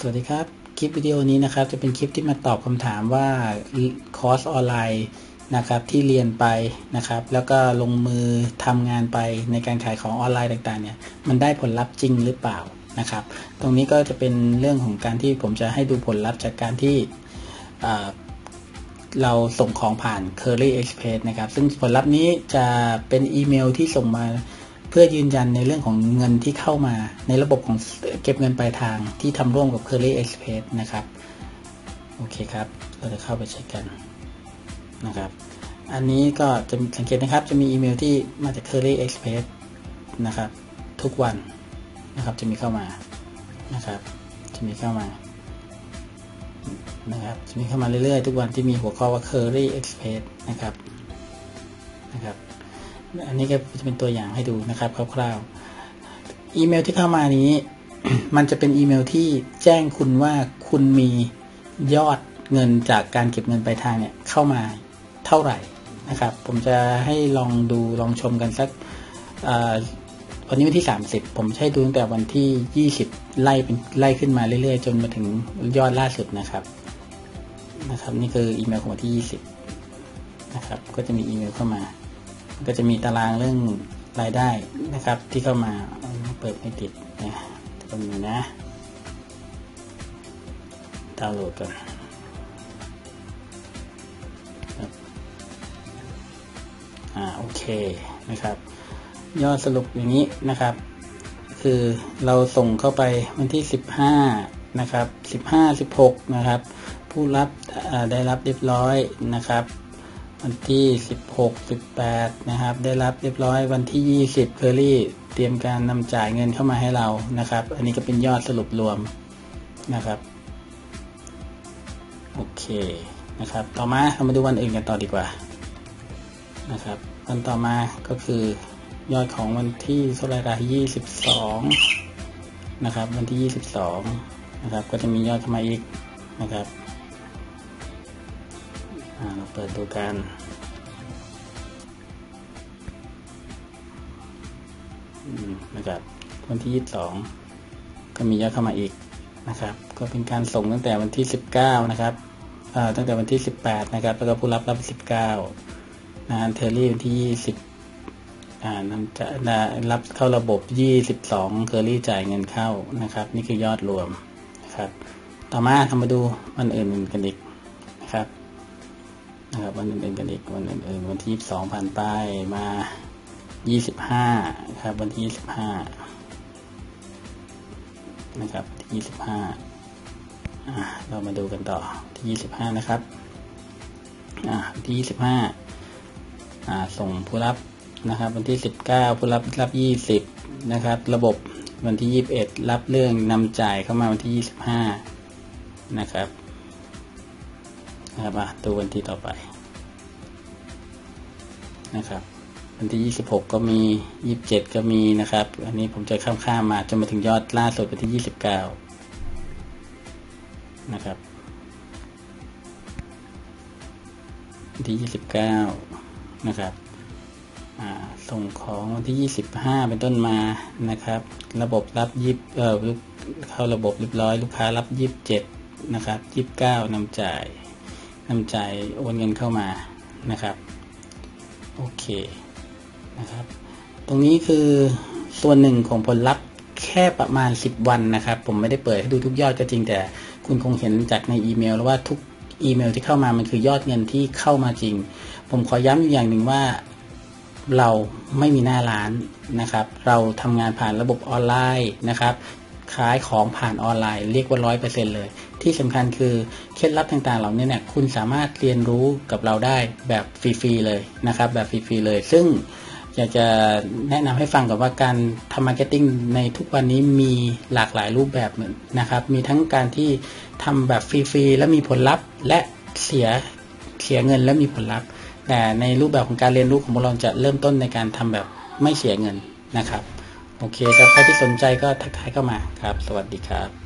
สวัสดีครับ คลิปวิดีโอนี้นะครับจะเป็นคลิปที่มาตอบคำถามว่าคอร์สออนไลน์นะครับที่เรียนไปนะครับ แล้วก็ลงมือทำงานไปในการขายของออนไลน์ต่างๆเนี่ยมันได้ผลลัพธ์จริงหรือเปล่านะครับ ตรงนี้ก็จะเป็นเรื่องของการที่ผมจะให้ดูผลลัพธ์จากการที่เราส่งของผ่าน Curly Express นะครับ ซึ่งผลลัพธ์นี้จะเป็นอีเมลที่ส่งมา พื่อยืนยันในเรื่องของเงินที่เข้ามาในระบบของเก็บเงินปลายทางที่ทำร่วมกับ Curly Express นะครับ โอเคครับ เราจะเข้าไปเช็คกันนะครับ อันนี้ก็จะสังเกตนะครับ จะมีอีเมลที่มาจาก Curly Express นะครับ ทุกวันนะครับจะมีเข้ามานะครับ จะมีเข้ามานะครับจะมีเข้ามาเรื่อยๆ ทุกวันที่มีหัวข้อว่า Curry Express นะครับนะครับ อันนี้ก็จะเป็นตัวอย่างให้ดูนะครับคร่าวๆ อีเมลที่เข้ามานี้ มันจะเป็นอีเมลที่แจ้งคุณว่าคุณมียอดเงินจากการเก็บเงินปลายทางเนี่ยเข้ามาเท่าไหร่นะครับ ผมจะให้ลองดูลองชมกันสักวันนี้วันที่ 30 ผมใช้ดูตั้งแต่วันที่ 20 ไล่เป็นไล่ขึ้นมาเรื่อยๆ จนมาถึงยอดล่าสุดนะครับ นะครับ นี่คืออีเมลของวันที่ 20 นะครับ ก็จะมีอีเมลเข้ามา ก็จะมีตารางเรื่องรายได้นะครับ ที่เข้ามาเปิดไม่ติดนะตรงนี้นะดาวน์โหลดกันอ่าโอเคนะครับ ยอดสรุปอย่างนี้นะครับ คือเราส่งเข้าไปวันที่ 15 นะครับ 15 16 นะครับ ผู้รับได้รับเรียบร้อยนะครับ วันที่ 16 18 นะครับ ได้รับเรียบร้อยวันที่ 20 เคอรี่เตรียมการนำจ่ายเงินเข้ามาให้เรานะครับ อันนี้ก็เป็นยอดสรุปรวมนะครับ โอเคนะครับ ต่อมาเรามาดูวันอื่นกันต่อดีกว่านะครับ วันต่อมาก็คือยอดของวันที่เท่าไรละ22 นะครับ วันที่ 22 นะครับ ก็จะมียอดเข้ามาอีกนะครับ เราเปิดดูกันนะครับวันที่ 22 ก็มียอดเข้ามาอีกนะครับ ก็เป็นการส่งตั้งแต่วันที่ 19 นะครับตั้งแต่วันที่ 18 นะครับ แล้วก็ผู้รับรับ 19นะเทอรี่วันที่ 20อ่านำจะรับเข้าระบบ 22 เคอรี่จ่ายเงินเข้านะครับ นี่คือยอดรวมนะครับ ต่อมาทำมาดูวันอื่นกันอีกนะครับ นะครับวันอื่นๆกันอีกวันอื่นๆวันที่สองผ่านไปมายี่สิบห้าครับ วันที่ยี่สิบห้านะครับที่ยี่สิบห้าเรามาดูกันต่อที่ยี่สิบห้านะครับที่ยี่สิบห้าส่งผู้รับนะครับ วันที่สิบเก้าผู้รับรับยี่สิบนะครับ ระบบวันที่ยี่บเอ็ดรับเรื่องนำจ่ายเข้ามาวันที่ยี่สิบห้านะครับ นะครับดูวันที่ต่อไปนะครับ วันที่ 26 ก็มี 27 ก็มีนะครับ อันนี้ผมจะข้ามข้ามมาจนมาถึงยอดล่าสุดวันที่ 29 นะครับวันที่ 29 นะครับส่งของวันที่ 25 เป็นต้นมานะครับ ระบบรับยิบเอ่อเข้าระบบเรียบร้อย ลูกค้ารับ 27 นะครับ 29นำจ่าย นำจ่ายโอนเงินเข้ามานะครับ โอเคนะครับ ตรงนี้คือส่วนหนึ่งของผลลัพธ์แค่ประมาณ 10 วันนะครับ ผมไม่ได้เปิดให้ดูทุกยอดก็จริงแต่คุณคงเห็นจากในอีเมลแล้วว่าทุกอีเมลที่เข้ามามันคือยอดเงินที่เข้ามาจริง ผมขอย้ำอีกอย่างหนึ่งว่าเราไม่มีหน้าร้านนะครับ เราทำงานผ่านระบบออนไลน์นะครับ ขายของผ่านออนไลน์เรียกว่าร้อยเปอร์เซ็นเลย ที่สำคัญคือเคล็ดลับต่างๆ เหล่านี้เนี่ยคุณสามารถเรียนรู้กับเราได้แบบฟรีๆเลยนะครับ แบบฟรีๆเลย ซึ่งอยากจะแนะนำให้ฟังกับว่าการทำมาร์เก็ตติ้งในทุกวันนี้มีหลากหลายรูปแบบนะครับ มีทั้งการที่ทำแบบฟรีๆและมีผลลัพธ์ และเสียเสียเงินและมีผลลัพธ์ แต่ในรูปแบบของการเรียนรู้ของพวกเราจะเริ่มต้นในการทำแบบไม่เสียเงินนะครับ โอเคครับใครที่สนใจก็ทักทายเข้ามาครับ สวัสดีครับ